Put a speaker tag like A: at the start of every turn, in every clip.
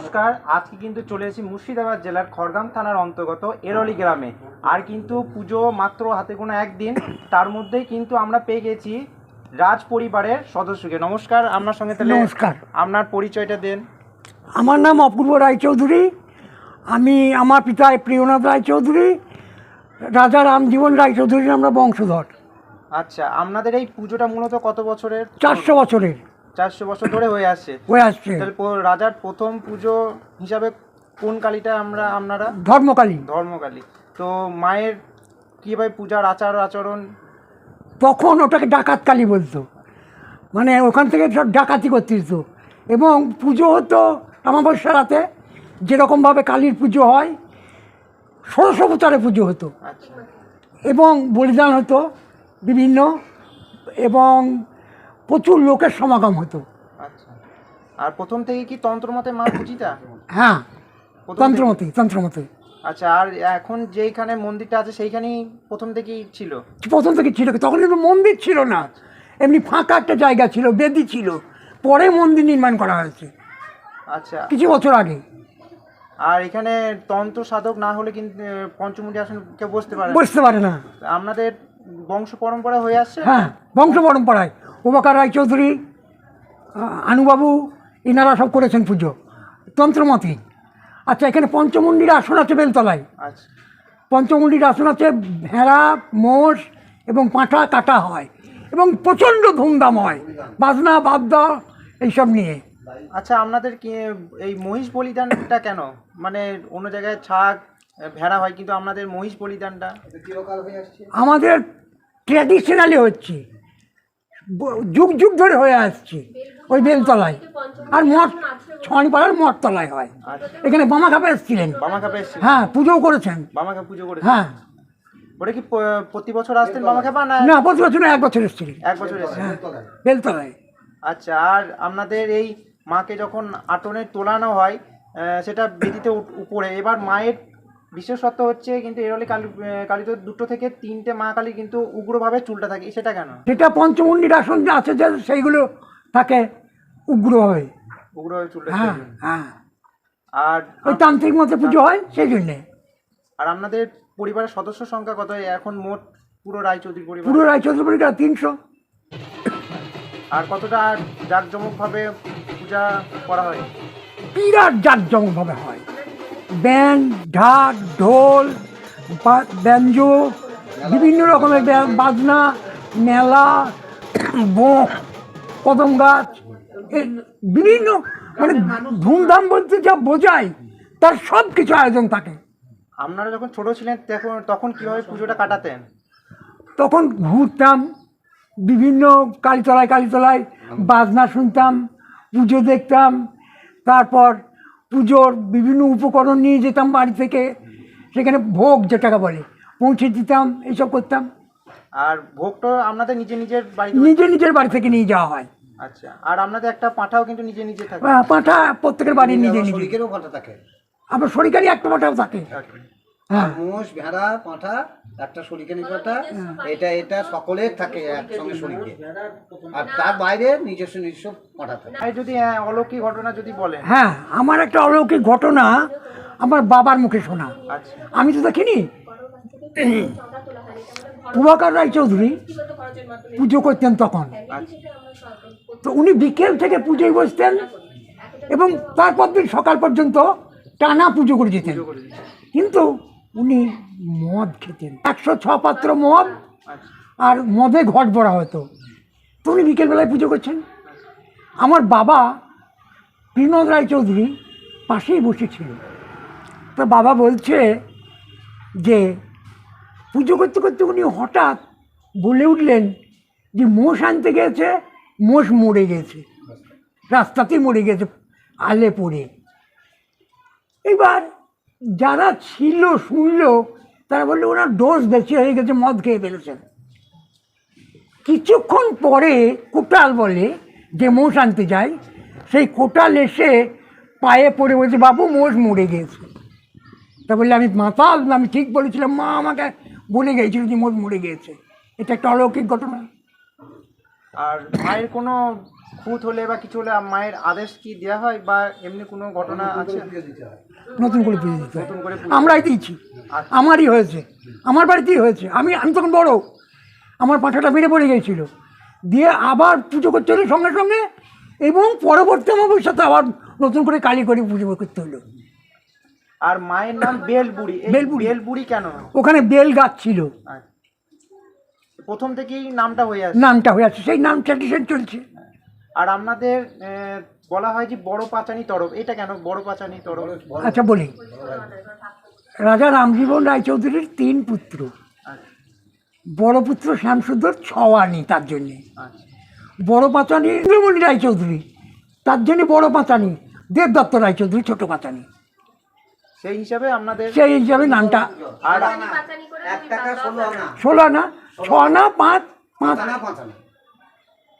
A: নমস্কার আজকে কিন্তু চলে এসেছি মুর্শিদাবাদ জেলার খড়গাম থানার অন্তর্গত এরলি গ্রামে। আর কিন্তু পুজো মাত্র হাতে কোনো একদিন তার মধ্যেই কিন্তু আমরা পেয়ে গেছি রাজ পরিবারের সদস্যকে। নমস্কার আপনার সঙ্গে তাহলে
B: নমস্কার।
A: আপনার পরিচয়টা দেন।
B: আমার নাম অপূর্ব রায়চৌধুরী। আমি আমার পিতা প্রিয়নাথ রায়চৌধুরী রাজা রামজীবন রায়চৌধুরীর আমরা বংশধর।
A: আচ্ছা আপনাদের এই পুজোটা মূলত কত বছরের?
B: চারশো বছরের।
A: চারশো বছর ধরে হয়ে আসছে
B: হয়ে আসছে।
A: তাহলে প- রাজার প্রথম পুজো হিসাবে কোন কালীটা আমরা আপনারা?
B: ধর্মকালী।
A: ধর্মকালী। তো মায়ের কীভাবে পূজার আচার আচরণ?
B: তখন ওটাকে ডাকাত কালী বলতো। মানে ওখান থেকে সব ডাকাতি করতে দিত। এবং পুজো হতো অমাবস্যা রাতে যেরকমভাবে কালীর পুজো হয় ষোড়শোপচারে পুজো হতো।
A: আচ্ছা।
B: এবং বলিদান হতো বিভিন্ন। এবং প্রচুর লোকের সমাগম হতো।
A: আচ্ছা। আর প্রথম থেকে কি তন্ত্রমতে মা পূজিতা?
B: হ্যাঁ তন্ত্রমতে তন্ত্রমতে।
A: আচ্ছা আর এখন যেইখানে মন্দিরটা আছে সেইখানেই প্রথম থেকেই ছিল?
B: প্রথম থেকে ছিল তখন কিন্তু মন্দির ছিল না। এমনি ফাঁকা একটা জায়গা ছিল বেদি ছিল। পরে মন্দির নির্মাণ করা হয়েছে।
A: আচ্ছা।
B: কিছু বছর আগে।
A: আর এখানে তন্ত্র সাধক না হলে কিন্তু আহ, পঞ্চমুণ্ডি আসন কেউ বসতে পারে
B: বসতে পারে না।
A: আপনাদের বংশ পরম্পরা হয়ে আসছে?
B: হ্যাঁ বংশ পরম্পরায়। ওবাকার রায়চৌধুরী আনুবাবু ইনারা সব করেছেন পুজো। তন্ত্রমতে। আচ্ছা এখানে পঞ্চমুণ্ডির আসন আছে বেলতলায়।
A: আচ্ছা।
B: পঞ্চমুণ্ডির আসন আছে ভেড়া মোষ এবং পাঁঠা কাটা হয় এবং প্রচণ্ড ধুমধাম হয়। বাজনা বাদ্যা এইসব নিয়ে।
A: আচ্ছা আপনাদের কি এই মহিষ বলিদানটা কেন? মানে অন্য জায়গায় ছাগ ভেড়া হয় কিন্তু আপনাদের মহিষ বলিদানটা?
B: আমাদের ট্র্যাডিশনালি হচ্ছে। যুগ যুগ ধরে হয়ে আসছে ওই বেলতলায়। আর মঠ ছয়পাড়ার মঠতলায় হয়। এখানে বামা খাপে এসেছিলেন।
A: বামা খাপে এসছে
B: হ্যাঁ পুজোও করেছেন।
A: বামা খাপ পুজো করে
B: হ্যাঁ।
A: ওটা কি প্রতি বছর আসতেন বামা খাপা না?
B: না প্রতি বছর এক বছর এসেছিলেন।
A: এক বছর এসেছেন
B: বেলতলায়।
A: আচ্ছা আর আপনাদের এই মাকে যখন আটনে তোলানো হয় সেটা বেদিতে উপরে এবার মায়ের বিশেষত্ব হচ্ছে কিন্তু এরলি কালী কালীতে দুটো থেকে তিনটে মা কালী কিন্তু উগ্রভাবে চুলটা থাকে সেটা কেন?
B: সেটা পঞ্চমুণ্ডির আসন যে আছে যে সেইগুলো থাকে উগ্রভাবে।
A: উগ্রভাবে চুলটা
B: হ্যাঁ হ্যাঁ।
A: আর
B: ওই তান্ত্রিক মতে পুজো হয়। সেই জন্যে।
A: আর আপনাদের পরিবারের সদস্য সংখ্যা কত? এখন মোট পুরো রায়চৌধুরী পরিবার।
B: পুরো রায়চন্দ্রপুরীটা তিনশো।
A: আর কতটা জাঁকজমকভাবে পূজা করা হয়?
B: বিরাট জাঁকজমকভাবে হয়। ব্যান্ড ঢাক ঢোল বা- ব্যঞ্জো বিভিন্ন রকমের বাজনা মেলা বোঁক কদম গাছ বিভিন্ন মানে ধুমধাম বলতে যা বোঝায় তার সব কিছু আয়োজন থাকে।
A: আপনারা যখন ছোট ছিলেন তখন তখন কীভাবে পুজোটা কাটাতেন?
B: তখন ঘুরতাম বিভিন্ন কালীতলায় কালীতলায় বাজনা শুনতাম পুজো দেখতাম তারপর পুজোর বিভিন্ন উপকরণ নিয়ে যেতাম বাড়ি থেকে। সেখানে ভোগ যেটাকে বলে পৌঁছে দিতাম এইসব করতাম।
A: আর ভোগটা আপনাদের নিজে নিজের বাড়ি
B: নিজে নিজের বাড়ি থেকে নিয়ে যাওয়া হয়।
A: আচ্ছা আর আপনাদের একটা পাঠাও কিন্তু নিজে নিজে থাকে।
B: পাঠা পাঁঠা প্রত্যেকের বাড়ি নিজে নিজে।
C: পাঁঠা থাকে।
B: আবার সরকারি একটা পাঠাও থাকে। হ্যাঁ
C: মোষ ভেড়া পাঁঠা একটা শরিকানি পাঁঠা এটা এটা সকলের থাকে একসঙ্গে শরিকে আর তার বাইরে নিজস্ব নিজস্ব পাঁঠা থাকে।
A: যদি অলৌকিক ঘটনা যদি বলেন।
B: হ্যাঁ আমার একটা অলৌকিক ঘটনা আমার বাবার মুখে শোনা।
A: আচ্ছা।
B: আমি তো দেখিনি। প্রভাকর রায়চৌধুরী পুজো করতেন তখন। তো উনি বিকেল থেকে পুজোয় বসতেন এবং তারপর দিন সকাল পর্যন্ত টানা পুজো করে যেতেন কিন্তু উনি মদ খেতেন। একশো ছ পাত্র মদ আর মদে ঘট ভরা হতো। তো উনি বিকেলবেলায় পুজো করছেন। আমার বাবা বিনোদ রায়চৌধুরী পাশেই বসেছিল তো বাবা বলছে যে, পুজো করতে করতে উনি হঠাৎ বলে উঠলেন যে, মোষ আনতে গেছে, মোষ মরে গেছে। রাস্তাতেই মরে গেছে, আলে পড়ে। এবার যারা ছিল, শুনলো, তারা বলল, ওনার ডোজ বেশি হয়ে গেছে, মদ খেয়ে ফেলেছেন। কিছুক্ষণ পরে কোটাল বলে যে মোষ আনতে যায়, সেই কোটাল এসে পায়ে পড়ে বলছে, বাবু, মোষ মরে গেছে। তা বললে, আমি মাতাল, আমি ঠিক বলেছিলাম, মা আমাকে বলে গিয়েছিল যে মোষ মরে গিয়েছে এটা একটা অলৌকিক ঘটনা।
A: আর মায়ের কোনো খুঁত হলে বা কিছু হলে মায়ের আদেশ কি দেওয়া হয় বা এমনি কোনো ঘটনা আছে?
B: নতুন করে পুজো দিতে হয়।
A: নতুন করে পুজো-
B: আমরাই দিয়েছি
A: আচ্ছা।
B: আমারই হয়েছে। আমার বাড়িতেই হয়েছে। আমি আমি তখন বড়। আমার পাঁঠাটা বেড়ে পড়ে গিয়েছিল। দিয়ে আবার পুজো করতে হলো সঙ্গে সঙ্গে এবং পরবর্তী অমাবস্যাতে আবার নতুন করে কালী করে পুজো করতে হলো।
A: আর মায়ের নাম বেলবুড়ি।
B: বেলবুড়ি।
A: বেলবুড়ি কেন?
B: ওখানে বেল গাছ ছিল।
A: আচ্ছা। প্রথম থেকেই নামটা হয়ে আছে
B: নামটা হয়ে আছে সেই নাম ট্র্যাডিশন চলছে।
A: আর আপনাদের বলা হয় যে বড় পাচানি তরফ। এটা কেন বড় পাচানি তরফ?
B: আচ্ছা বলি। রাজা রামজীবন রায়চৌধুরীর তিন পুত্র।
A: আচ্ছা।
B: বড় পুত্র শ্যামসুন্দর ছওয়ানি তার জন্যে।
A: আচ্ছা।
B: বড় পাঁচানি ইন্দ্রমণি রায়চৌধুরী। তার জন্য বড় পাঁচানি দেবদত্ত রায়চৌধুরী ছোট পাঁচানি
A: সেই হিসাবে আপনাদের
B: সেই হিসাবে নামটা
A: আর
C: ষোলো আনা
B: ষোলো আনা। ছ আনা পাঁচ পাঁচ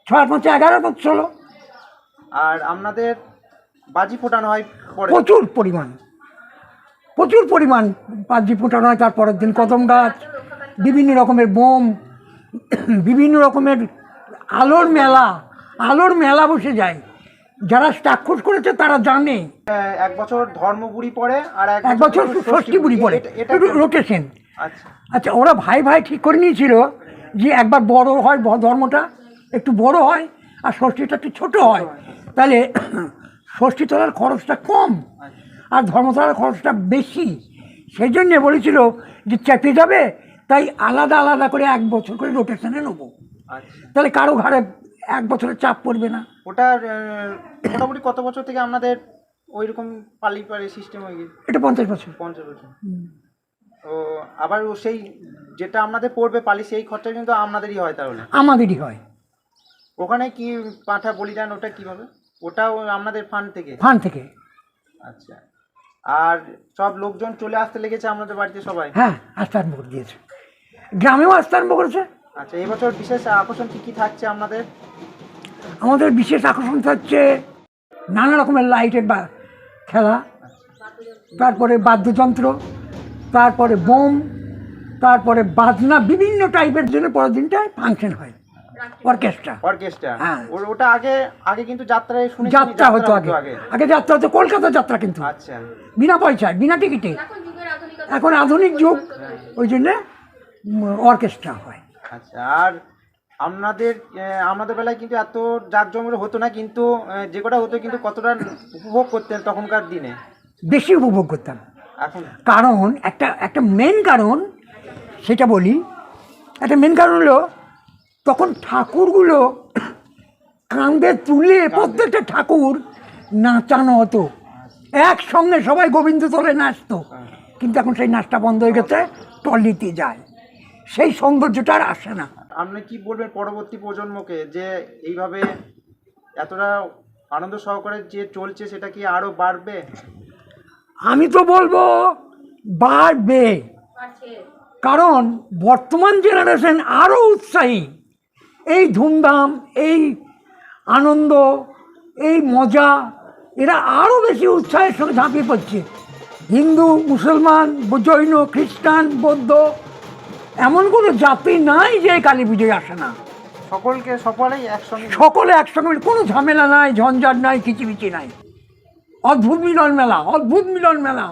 B: ছয় পাঁচ এগারো পাঁচ ষোলো।
A: আর আপনাদের বাজি ফোটানো হয় পরে?
B: প্রচুর পরিমাণ। প্রচুর পরিমাণ পাঁচজি ফোটানো হয় তার পরের দিন কদম গাছ বিভিন্ন রকমের বোম বিভিন্ন রকমের আলোর মেলা আলোর মেলা বসে যায়। যারা চাক্ষুষ করেছে তারা জানে।
A: আহ, এক বছর ধর্মপুরি পড়ে আর
B: এক বছর ষষ্ঠী বুড়ি পরে
A: এটা- এটা
B: রোটেশন
A: আচ্ছা।
B: আচ্ছা ওরা ভাই ভাই ঠিক করে নিয়েছিল যে একবার বড় হয় ব- ধর্মটা একটু বড় হয় আর ষষ্ঠীটা একটু ছোট হয়। তাহলে ষষ্ঠী তোলার খরচটা কম আর ধর্মতলার খরচটা বেশি। সেই জন্যে বলেছিল যে চেপে যাবে তাই আলাদা আলাদা করে এক বছর করে রোটেশনে নেব।
A: আচ্ছা।
B: তাহলে কারও ঘাড়ে এক বছরের চাপ পড়বে না।
A: ওটার আহ, মোটামুটি কত বছর থেকে আপনাদের ওই রকম পালি পালি সিস্টেম হয়ে গেছে?
B: এটা পঞ্চাশ বছর।
A: পঞ্চাশ বছর। ও আবার ও সেই যেটা আপনাদের পড়বে পালি সেই খরচা কিন্তু আপনাদেরই হয় তাহলে?
B: আমাদেরই হয়।
A: ওখানে কি পাঠা বলিদান ওটা কীভাবে? ওটাও আপনাদের ফান্ড থেকে।
B: ফান থেকে।
A: আচ্ছা। আর সব লোকজন চলে আসতে লেগেছে আপনাদের বাড়িতে সবাই?
B: হ্যাঁ আস্থা আরম্ভ করে দিয়েছে। গ্রামেও আস্থা আরম্ভ করেছে।
A: আচ্ছা এবছর বিশেষ আকর্ষণ কি কি থাকছে আপনাদের
B: আমাদের বিশেষ আকর্ষণ থাকছে নানা রকমের লাইটের বা খেলা তারপরে বাদ্যযন্ত্র তারপরে বোম তারপরে বাজনা বিভিন্ন টাইপের জন্য পরের দিনটায় ফাংশন হয়। অর্কেস্ট্রা।
A: অর্কেস্ট্রা।
B: হ্যাঁ।
A: ওটা আগে আগে কিন্তু যাত্রায় শুনেছি
B: যাত্রা হতো আগে। আগে। যাত্রা হতো কলকাতা যাত্রা কিন্তু।
A: আচ্ছা।
B: বিনা পয়সায় বিনা টিকিটে। এখন আধুনিক যুগ। ওই জন্যে অর্কেস্ট্রা হয়।
A: আচ্ছা আর আপনাদের আমাদের বেলায় কিন্তু এত জাঁকজমক হতো না কিন্তু যে কটা হতো কিন্তু কতটা উপভোগ করতেন তখনকার দিনে?
B: বেশি উপভোগ করতাম।
A: এখন?
B: কারণ একটা একটা মেন কারণ সেটা বলি। একটা মেন কারণ হলো তখন ঠাকুরগুলো কাঁধে তুলে প্রত্যেকটা ঠাকুর নাচানো হতো। একসঙ্গে সবাই গোবিন্দ তলে নাচতো। কিন্তু এখন সেই নাচটা বন্ধ হয়ে গেছে টলিতে যায়। সেই সৌন্দর্যটা আর আসে না।
A: আপনি কি বলবেন পরবর্তী প্রজন্মকে যে এইভাবে এতটা আনন্দ সহকারে যে চলছে সেটা কি আরও বাড়বে?
B: আমি তো বলব বাড়বে। কারণ বর্তমান জেনারেশন আরও উৎসাহী। এই ধুমধাম এই আনন্দ এই মজা এরা আরও বেশি উৎসাহের সঙ্গে ঝাঁপিয়ে পড়ছে। হিন্দু মুসলমান জৈন খ্রিস্টান বৌদ্ধ এমন কোনো জাতি নাই যে কালী পুজোয় আসে না।
A: সকলকে সকলেই একসঙ্গে।
B: সকলে একসঙ্গে কোনো ঝামেলা নাই ঝঞ্ঝাট নাই কিচিমিচি নাই। অদ্ভুত মিলন মেলা অদ্ভুত মিলন মেলা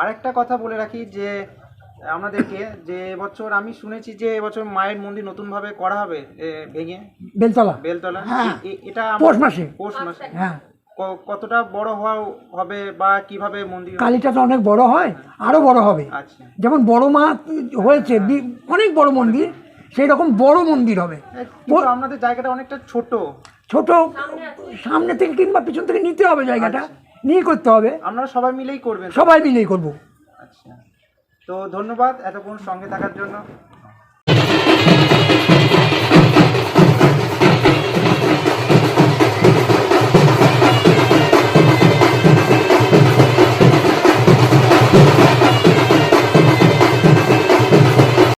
A: আরেকটা কথা বলে রাখি যে আমাদেরকে যে এবছর আমি শুনেছি যে এবছর মায়ের মন্দির নতুন ভাবে করা হবে এ, ভেঙে।
B: বেলতলা।
A: বেলতলা?
B: হ্যাঁ।
A: এ- এটা আমরা-
B: পৌষ মাসে।
A: পৌষ মাসে।
B: হ্যাঁ।
A: ক- কতটা বড় হওয়া হবে বা কীভাবে মন্দির?
B: কালীটা তো অনেক বড় হয় আরও বড় হবে।
A: আচ্ছা।
B: যেমন বড় মা হয়েছে বি- অনেক বড় মন্দির সেই রকম বড় মন্দির হবে।
A: এ, কিন্তু আপনাদের জায়গাটা অনেকটা ছোট।
B: ছোট সামনে থেকে কিংবা পিছন থেকে নিতে হবে জায়গাটা। নিয়ে করতে হবে।
A: আপনারা সবাই মিলেই করবেন।
B: সবাই মিলেই করব।
A: আচ্ছা। তো ধন্যবাদ এতক্ষণ সঙ্গে থাকার জন্য।